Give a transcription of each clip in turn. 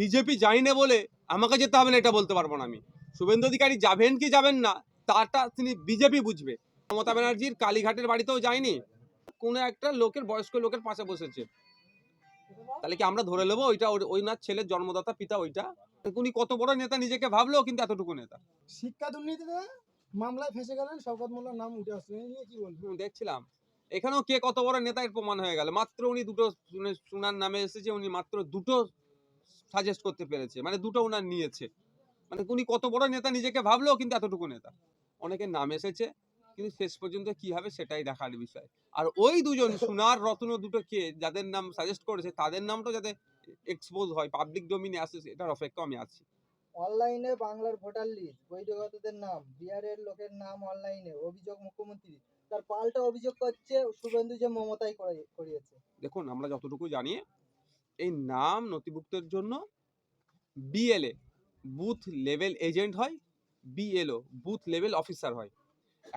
BJP যাই না বলে আমাকে যেতে হবে না এটা বলতে পারব না আমি। শুভেন্দু অধিকারী যাবেন কি যাবেন না তাটা তিনি বিজেপি বুঝবে। মমতা ব্যানার্জির কালীঘাটের বাড়িতেও যায়নি কোনো একটা লোকের বয়স্ক লোকের পাশে বসেছে। তাহলে কি আমরা ধরে নেব ওইটা ওই না ছেলের জন্মদাতা পিতা ওইটা? উনি কত বড় নেতা নিজেকে ভাবলো কিন্তু এতটুকু নেতা। শিক্ষা দুর্নীতিতে মামলায় ফেসে গেলেন শওকত মোল্লার নাম উঠে আসছে নিয়ে কি বলবেন দেখছিলাম। এখানেও কে কত বড় নেতা এর প্রমাণ হয়ে গেল। মাত্র উনি দুটো শুনে শোনার নামে এসেছে উনি মাত্র দুটো সাজেস্ট করতে পেরেছে। মানে দুটো উনার নিয়েছে। মানে উনি কত বড় নেতা নিজেকে ভাবলো কিন্তু এতটুকু নেতা। অনেকের নাম এসেছে কিন্তু শেষ পর্যন্ত কি হবে সেটাই দেখার বিষয়। আর ওই দুজন সোনার রত্ন দুটো কে যাদের নাম সাজেস্ট করেছে তাদের নামটা যাতে এক্সপোজ হয় পাবলিক ডোমিনে আসে এটার অপেক্ষা আমি আছি। অনলাইনে বাংলার ভোটার লিস্ট বৈধগতদের নাম বিহারের লোকের নাম অনলাইনে অভিযোগ মুখ্যমন্ত্রী। তার পাল্টা অভিযোগ করছে শুভেন্দু যে মমতাই করে- করিয়েছে। দেখুন আমরা যতটুকু জানি এই নাম নথিভুক্তের জন্য বিএলএ বুথ লেভেল এজেন্ট হয় বিএলও বুথ লেভেল অফিসার হয়।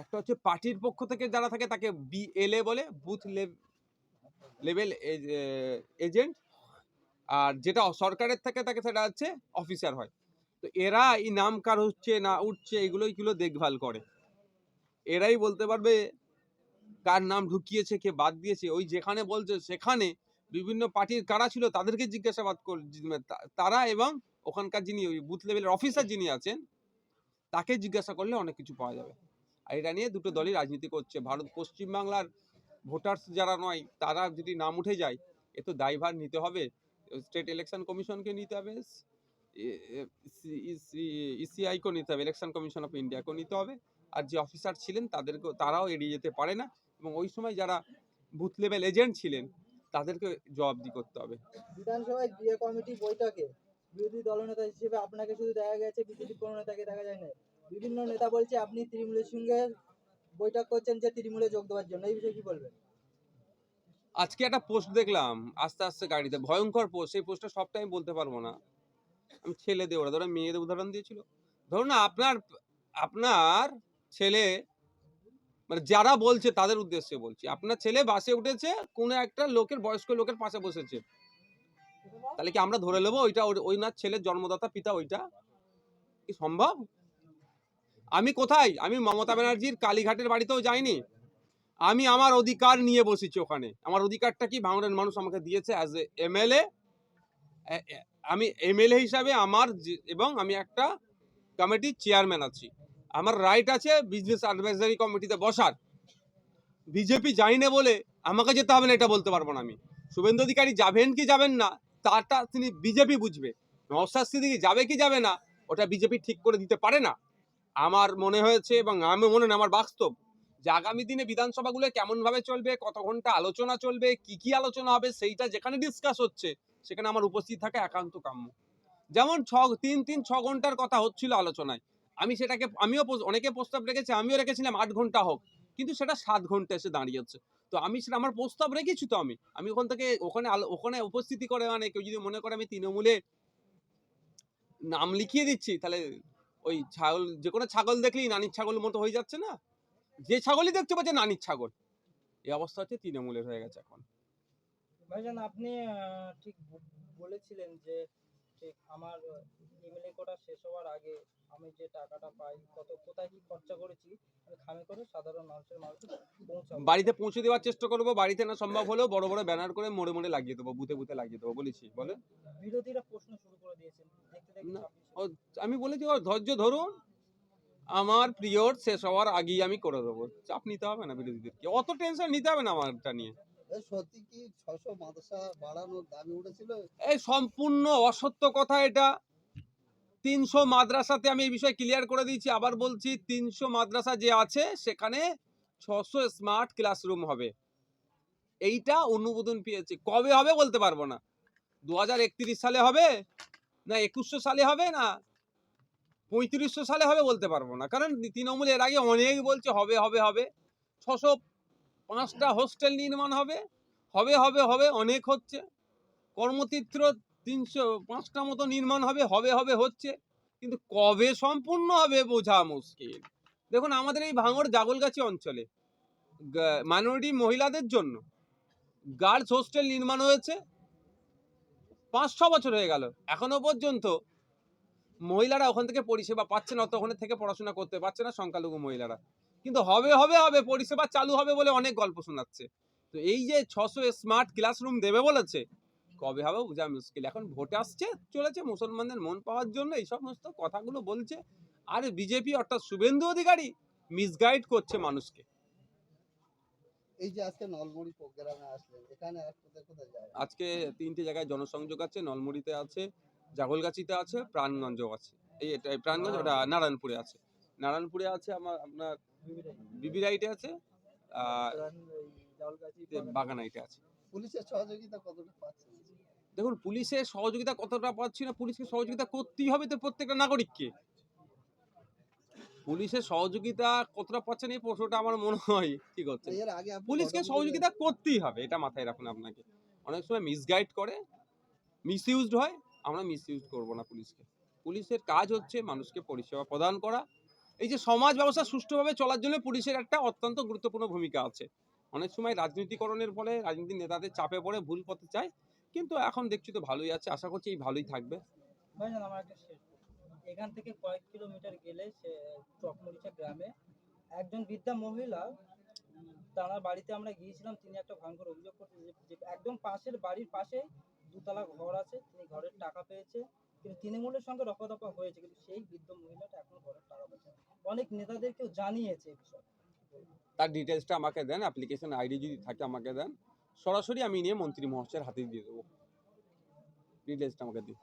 একটা হচ্ছে পার্টির পক্ষ থেকে যারা থাকে তাকে বিএলএ বলে বুথ লেভেল এজেন্ট আর যেটা সরকারের থেকে তাকে সেটা হচ্ছে অফিসার হয়। তো এরা এই নাম কার হচ্ছে, না উঠছে এগুলো এগুলো দেখভাল করে। এরাই বলতে পারবে কার নাম ঢুকিয়েছে, কে বাদ দিয়েছে। ওই যেখানে বলছে, সেখানে বিভিন্ন পার্টির কারা ছিল তাদেরকে জিজ্ঞাসাবাদ কর তারা এবং ওখানকার যিনি ওই বুথ লেভেলের অফিসার যিনি আছেন, তাকে জিজ্ঞাসা করলে অনেক কিছু পাওয়া যাবে। আর এটা নিয়ে দুটো দলই রাজনীতি করছে। ভারত পশ্চিমবাংলার ভোটার্স যারা নয়, তারা যদি নাম উঠে যায়, এ তো দায়ভার নিতে হবে। স্টেট ইলেকশন কমিশনকে নিতে হবে ইসিআইকেও নিতে হবে ইলেকশন কমিশন অফ ইন্ডিয়াকেও নিতে হবে। আর যে অফিসার ছিলেন তাদেরকে তারাও এড়িয়ে যেতে পারে না। এবং ওই সময় যারা বুথ লেভেল এজেন্ট ছিলেন তাদেরকে জবাবদি করতে হবে। বিধানসভায় বিয়ে কমিটি বৈঠকে বিরোধী দলনেতা হিসেবে আপনাকে শুধু দেখা গেছে বিজেপির কোনো নেতাকে দেখা যায় না বিভিন্ন নেতা বলছে আপনি তৃণমূলের সঙ্গে বৈঠক করছেন যে তৃণমূলে যোগ দেওয়ার জন্য। এই বিষয়ে কি বলবেন? আজকে একটা পোস্ট দেখলাম আস্তে আস্তে গাড়িতে ভয়ঙ্কর পোস্ট। সেই পোস্টটা সবটাই আমি বলতে পারব না। আমি ছেলেদের ওরা ধরো মেয়েদের উদাহরণ দিয়েছিল। ধরুন না আপনার আপনার ছেলে মানে যারা বলছে তাদের উদ্দেশ্যে বলছি। আপনার ছেলে বাসে উঠেছে, কোনো একটা লোকের বয়স্ক লোকের পাশে বসেছে। তাহলে কি আমরা ধরে নেব ওইটা ওই না ছেলের জন্মদাতা পিতা ওইটা? কি সম্ভব? আমি কোথায়? আমি মমতা ব্যানার্জির কালীঘাটের বাড়িতেও যাইনি। আমি আমার অধিকার নিয়ে বসেছি ওখানে। আমার অধিকারটা কি? ভাঙড়ের মানুষ আমাকে দিয়েছে অ্যাজ এ এমএলএ আমি এমএলএ হিসাবে আমার এবং আমি একটা কমিটির চেয়ারম্যান আছি। আমার রাইট আছে বিজনেস অ্যাডভাইজারি কমিটিতে বসার। বিজেপি যাই না বলে আমাকে যেতে হবে না, এটা বলতে পারব না আমি। শুভেন্দু অধিকারী যাবেন কি যাবেন না তাটা তিনি বিজেপি বুঝবে। নওসাদ সিদ্দিকি যাবে কি যাবে না, ওটা বিজেপি ঠিক করে দিতে পারে না। আমার মনে হয়েছে এবং আমি মনে হয় আমার বাস্তব, যে আগামী দিনে বিধানসভাগুলো কেমনভাবে চলবে কত ঘণ্টা আলোচনা চলবে, কি কি আলোচনা হবে, সেইটা যেখানে ডিসকাস হচ্ছে, সেখানে আমার উপস্থিত থাকা একান্ত কাম্য। যেমন ছ, তিন তিন, ছ ঘণ্টার কথা হচ্ছিল আলোচনায়। আমি সেটাকে, আমিও অনেকে প্রস্তাব রেখেছি, আমিও রেখেছিলাম আট ঘণ্টা হোক। কিন্তু সেটা সাত ঘণ্টা এসে দাঁড়িয়েছে। তো আমি সেটা, আমার প্রস্তাব রেখেছি তো আমি। আমি ওখান থেকে, ওখানে ওখানে উপস্থিতি করে মানে কেউ যদি মনে করে আমি তৃণমূলে নাম লিখিয়ে দিচ্ছি, তাহলে ওই ছাগল, যে কোনো ছাগল দেখলেই নানির ছাগল মতো হয়ে যাচ্ছে না? যে ছাগলই দেখতে পাচ্ছে নানির ছাগল। এই অবস্থা হচ্ছে তৃণমূলের হয়ে গেছে এখন। ভাইজান, আপনি ঠিক বলেছিলেন যে ঠিক আমার এমএলএ কোটা শেষ হওয়ার আগে আমি যে টাকাটা পাই কত কোথায় কি খরচা করেছি আমি খামে করে সাধারণ মানুষের পৌঁছাবো। বাড়িতে পৌঁছে দেওয়ার চেষ্টা করব বাড়িতে না সম্ভব হলেও বড় বড় ব্যানার করে মোড়ে মোড়ে লাগিয়ে দেবো বুথে বুথে লাগিয়ে দেবো বলেছি বলে? বিরোধীরা প্রশ্ন শুরু করে দিয়েছেন দেখতে দেখতে না, ও আমি বলেছি ওর ধৈর্য ধরুন আমার পিরিয়ড শেষ হওয়ার আগেই আমি করে দেবো চাপ নিতে হবে না বিরোধীদেরকে অত টেনশন নিতে হবে না আমারটা নিয়ে। এই সম্পূর্ণ অসত্য কথা এটা। তিনশো মাদ্রাসাতে আমি এই বিষয়ে ক্লিয়ার করে দিয়েছি। আবার বলছি, তিনশো মাদ্রাসা যে আছে, সেখানে ছশো স্মার্ট ক্লাসরুম হবে। এইটা অনুমোদন পেয়েছে। কবে হবে বলতে পারব না। দু হাজার একত্রিশ সালে হবে না একুশশো সালে হবে না পঁয়ত্রিশশো সালে হবে বলতে পারব না। কারণ তৃণমূল এর আগে অনেক বলছে, হবে হবে হবে। ছশো পাঁচটা হোস্টেল নির্মাণ হবে। হবে হবে হবে, অনেক হচ্ছে। কর্মতীর্থ তিনশো, পাঁচটা মতো নির্মাণ হবে হবে হবে, হচ্ছে। কিন্তু কবে সম্পূর্ণ হবে বোঝা মুশকিল। দেখুন, আমাদের এই ভাঙড় জাগলগাছি অঞ্চলে মাইনরিটি মহিলাদের জন্য গার্লস হোস্টেল নির্মাণ হয়েছে। পাঁচ ছ বছর হয়ে গেল। এখনও পর্যন্ত মহিলারা ওখান থেকে পরিষেবা পাচ্ছে না তো ওখানে থেকে পড়াশোনা করতে পারছে না সংখ্যালঘু মহিলারা। কিন্তু হবে হবে হবে পরিষেবা চালু হবে বলে অনেক গল্প শোনাচ্ছে। তো এই যে ছশো স্মার্ট ক্লাসরুম দেবে বলেছে কবে হবে বোঝা মুশকিল। এখন ভোটে আসছে চলেছে মুসলমানদের মন পাওয়ার জন্য এই সমস্ত কথাগুলো বলছে। আর বিজেপি অর্থাৎ শুভেন্দু অধিকারী মিসগাইড করছে মানুষকে। এই যে আজকে নলমুড়ি প্রোগ্রামে আসলেন এখানে আজকে তিনটে জায়গায় জনসংযোগ আছে নলমুড়িতে আছে জাগলগাছিতে আছে প্রাণগঞ্জ আছে। এই এটা এই প্রাণগঞ্জ ওটা নারায়ণপুরে আছে। নারায়ণপুরে আছে আমার আপনার বিবিরাইটে আছে বাগানাইটে আছে। পুলিশের সহযোগিতা কতটা পাচ্ছেন দেখুন পুলিশের সহযোগিতা কতটা পাচ্ছি না পুলিশকে সহযোগিতা করতেই হবে তো প্রত্যেকটা নাগরিককে। পুলিশের সহযোগিতা কতটা পাচ্ছেন এই প্রশ্নটা আমার মনে হয় ঠিক হচ্ছে এর আগে আপনি পুলিশকে সহযোগিতা করতেই হবে এটা মাথায় রাখুন আপনাকে। অনেক সময় মিসগাইড করে মিসইউজড হয় আমরা মিসইউজ করব না পুলিশকে। পুলিশের কাজ হচ্ছে মানুষকে পরিষেবা প্রদান করা এই যে সমাজ ব্যবস্থা সুষ্ঠুভাবে চলার জন্য পুলিশের একটা অত্যন্ত গুরুত্বপূর্ণ ভূমিকা আছে অনেক সময় রাজনীতিকরণের ফলে রাজনীতি নেতাদের চাপে পড়ে ভুল পথে চায় কিন্তু এখন দেখছি তো ভালোই আছে, আশা করছি এই ভালোই থাকবে এখান থেকে কয়েক কিলোমিটার গেলে চকমরিচা গ্রামে একজন বৃদ্ধা মহিলা, তার বাড়িতে আমরা গিয়েছিলাম, তিনি একটা ভয়ঙ্কর অভিযোগ করতে যে একদম পাশের বাড়ির পাশে দুতলা ঘর আছে, তিনি ঘরের টাকা পেয়েছে, কিন্তু তৃণমূলের সঙ্গে রফাদফা হয়েছে, কিন্তু সেই বৃদ্ধ মহিলাটা এখন ঘরের টাকা পেয়েছে। অনেক নেতাদেরকেও জানিয়েছে তার ডিটেলসটা আমাকে দেন অ্যাপ্লিকেশন আইডি যদি থাকে আমাকে দেন। সরাসরি আমি নিয়ে মন্ত্রী মহাশয়ের হাতে দিয়ে দেবো। ডিটেলসটা আমাকে দিন।